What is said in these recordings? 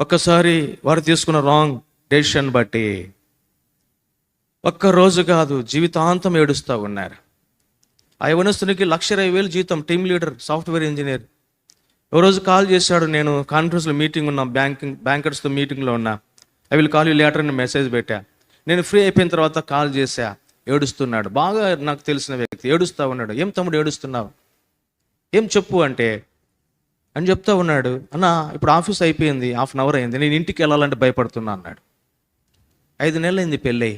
ఒక్కసారి వారు తీసుకున్న రాంగ్ డెసిషన్ బట్టి ఒక్క రోజు కాదు జీవితాంతం ఏడుస్తూ ఉన్నారు. ఆ యవనస్తునికి లక్ష ఇరవై వేలు జీతం టీమ్ లీడర్ సాఫ్ట్వేర్ ఇంజనీర్. ఓ రోజు కాల్ చేశాడు నేను కాన్ఫరెన్స్లో మీటింగ్ ఉన్నా బ్యాంకింగ్ బ్యాంకర్స్తో మీటింగ్లో ఉన్నా. I will call you later అని మెసేజ్ పెట్టా. నేను ఫ్రీ అయిపోయిన తర్వాత కాల్ చేశా ఏడుస్తున్నాడు. బాగా నాకు తెలిసిన వ్యక్తి ఏడుస్తూ ఉన్నాడు. ఏం తమ్ముడు ఏడుస్తున్నావు? ఏం చెప్పు? అంటే అని చెప్తా ఉన్నాడు. అన్న ఇప్పుడు ఆఫీస్ అయిపోయింది హాఫ్ అన్ అవర్ అయింది నేను ఇంటికి వెళ్ళాలంటే భయపడుతున్నా అన్నాడు. ఐదు నెలలైంది పెళ్ళి.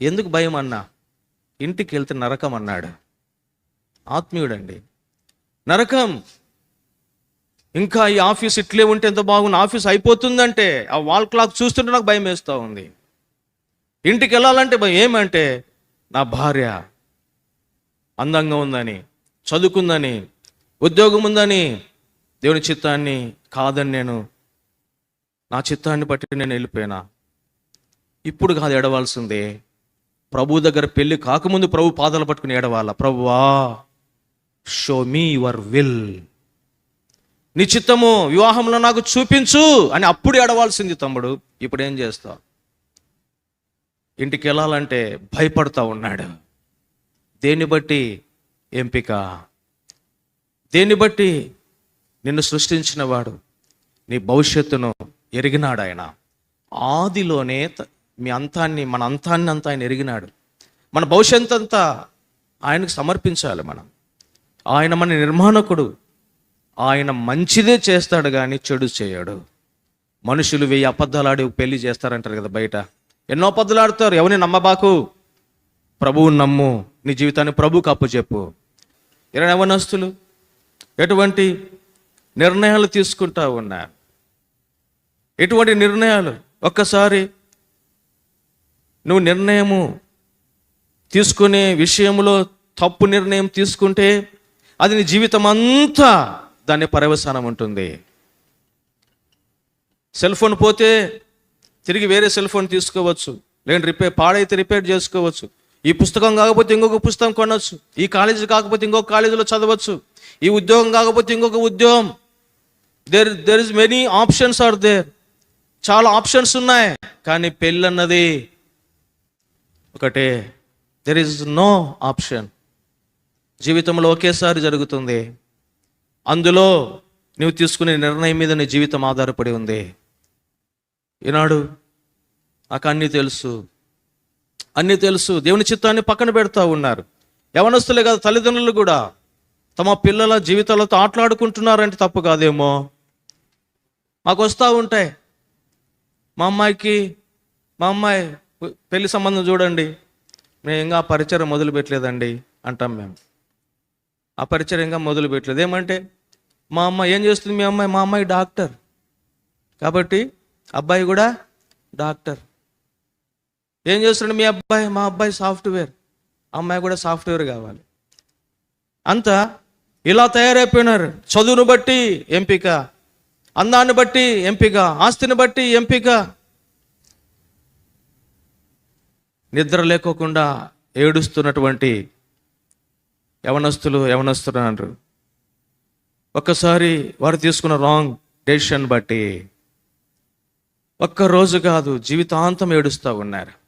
ఎందుకు భయం అన్నా? ఇంటికి వెళ్తే నరకం అన్నాడు. ఆత్మీయుడండి. నరకం! ఇంకా ఈ ఆఫీస్ ఇట్లే ఉంటే ఎంత బాగుంది ఆఫీస్ అయిపోతుందంటే ఆ వాల్ క్లాక్ చూస్తుంటే నాకు భయం వేస్తూ ఉంది. ఇంటికి వెళ్ళాలంటే భయం ఏమంటే నా భార్య అందంగా ఉందని చదువుకుందని ఉద్యోగం ఉందని దేవుని చిత్తాన్ని కాదని నేను నా చిత్తాన్ని బట్టి నేను వెళ్ళిపోయినా. ఇప్పుడు కాదు ఎడవాల్సిందే ప్రభు దగ్గర పెళ్ళి కాకముందు ప్రభు పాదాలు పట్టుకుని ఏడవాల? ప్రభువా షో మీ యువర్ విల్ నీ చిత్తము వివాహంలో నాకు చూపించు అని అప్పుడు ఏడవాల్సింది తమ్ముడు. ఇప్పుడు ఏం చేస్తావు? ఇంటికి వెళ్ళాలంటే భయపడతా ఉన్నాడు. దేన్ని బట్టి? ఎంపిక. దేన్ని బట్టి? నిన్ను సృష్టించిన వాడు నీ భవిష్యత్తును ఎరిగినాడు ఆయన. ఆదిలోనే త- మీ అంతాన్ని మన అంతాన్ని అంతా ఆయన ఎరిగినాడు. మన భవిష్యత్తు అంతా ఆయనకు సమర్పించాలి మనం. ఆయన మన నిర్మాణకుడు. ఆయన మంచిదే చేస్తాడు కానీ చెడు చేయడు. మనుషులు వెయ్యి అబద్ధాలు ఆడి పెళ్ళి చేస్తారంటారు కదా బయట. ఎన్నో అబద్ధాలు ఆడతారు. ఎవరిని నమ్మబాకు? ప్రభువు నమ్ము. నీ జీవితాన్ని ప్రభువుకు అప్పు చెప్పు ఇరవై యవనస్తులు ఎటువంటి నిర్ణయాలు తీసుకుంటా ఉన్నారు ఎటువంటి నిర్ణయాలు? ఒక్కసారి నువ్వు నిర్ణయము తీసుకునే విషయంలో తప్పు నిర్ణయం తీసుకుంటే అది నీ జీవితం అంతా దాని పర్యవసానం ఉంటుంది. సెల్ ఫోన్ పోతే తిరిగి వేరే సెల్ ఫోన్ తీసుకోవచ్చు. లేదంటే రిపేర్ పాడైతే రిపేర్ చేసుకోవచ్చు. ఈ పుస్తకం కాకపోతే ఇంకొక పుస్తకం కొనవచ్చు ఈ కాలేజీ కాకపోతే ఇంకొక కాలేజీలో చదవచ్చు. ఈ ఉద్యోగం కాకపోతే ఇంకొక ఉద్యోగం. There there is many options are there చాలా ఆప్షన్స్ ఉన్నాయి. కానీ పెళ్ళి అన్నది ఒకటే. దెర్ ఇస్ నో ఆప్షన్ జీవితంలో ఒకేసారి జరుగుతుంది. అందులో నువ్వు తీసుకునే నిర్ణయం మీద నీ జీవితం ఆధారపడి ఉంది. ఈనాడు నాకు అన్నీ తెలుసు. అన్నీ తెలుసు. దేవుని చిత్తాన్ని పక్కన పెడతా ఉన్నారు. యవనస్తులే కాదు తల్లిదండ్రులు కూడా తమ పిల్లల జీవితాలతో ఆటలాడుకుంటున్నారంటే తప్పు కాదేమో. మాకు వస్తూ ఉంటాయి. మా అమ్మాయికి మా అమ్మాయి పెళ్ళి సంబంధం చూడండి. మేము ఇంకా ఆ పరిచయం మొదలు పెట్టలేదండి అంటాం మేము. ఆ పరిచయం ఇంకా మొదలు పెట్టలేదు. ఏమంటే మా అమ్మాయి ఏం చేస్తుంది మీ అమ్మాయి? మా అమ్మాయి డాక్టర్. కాబట్టి అబ్బాయి కూడా డాక్టర్. ఏం చేస్తున్నాడు మీ అబ్బాయి? మా అబ్బాయి సాఫ్ట్వేర్. అమ్మాయి కూడా సాఫ్ట్వేర్ కావాలి. అంతా ఇలా తయారైపోయినారు. చదువును బట్టి ఎంపిక. అందాన్ని బట్టి ఎంపిక ఆస్తిని బట్టి ఎంపిక. నిద్ర లేకోకుండా ఏడుస్తున్నటువంటి యవనస్తులు యవనస్తున్నారు ఒక్కసారి వారు తీసుకున్న రాంగ్ డెసిషన్ బట్టి ఒక్క రోజు కాదు జీవితాంతం ఏడుస్తూ ఉన్నారు.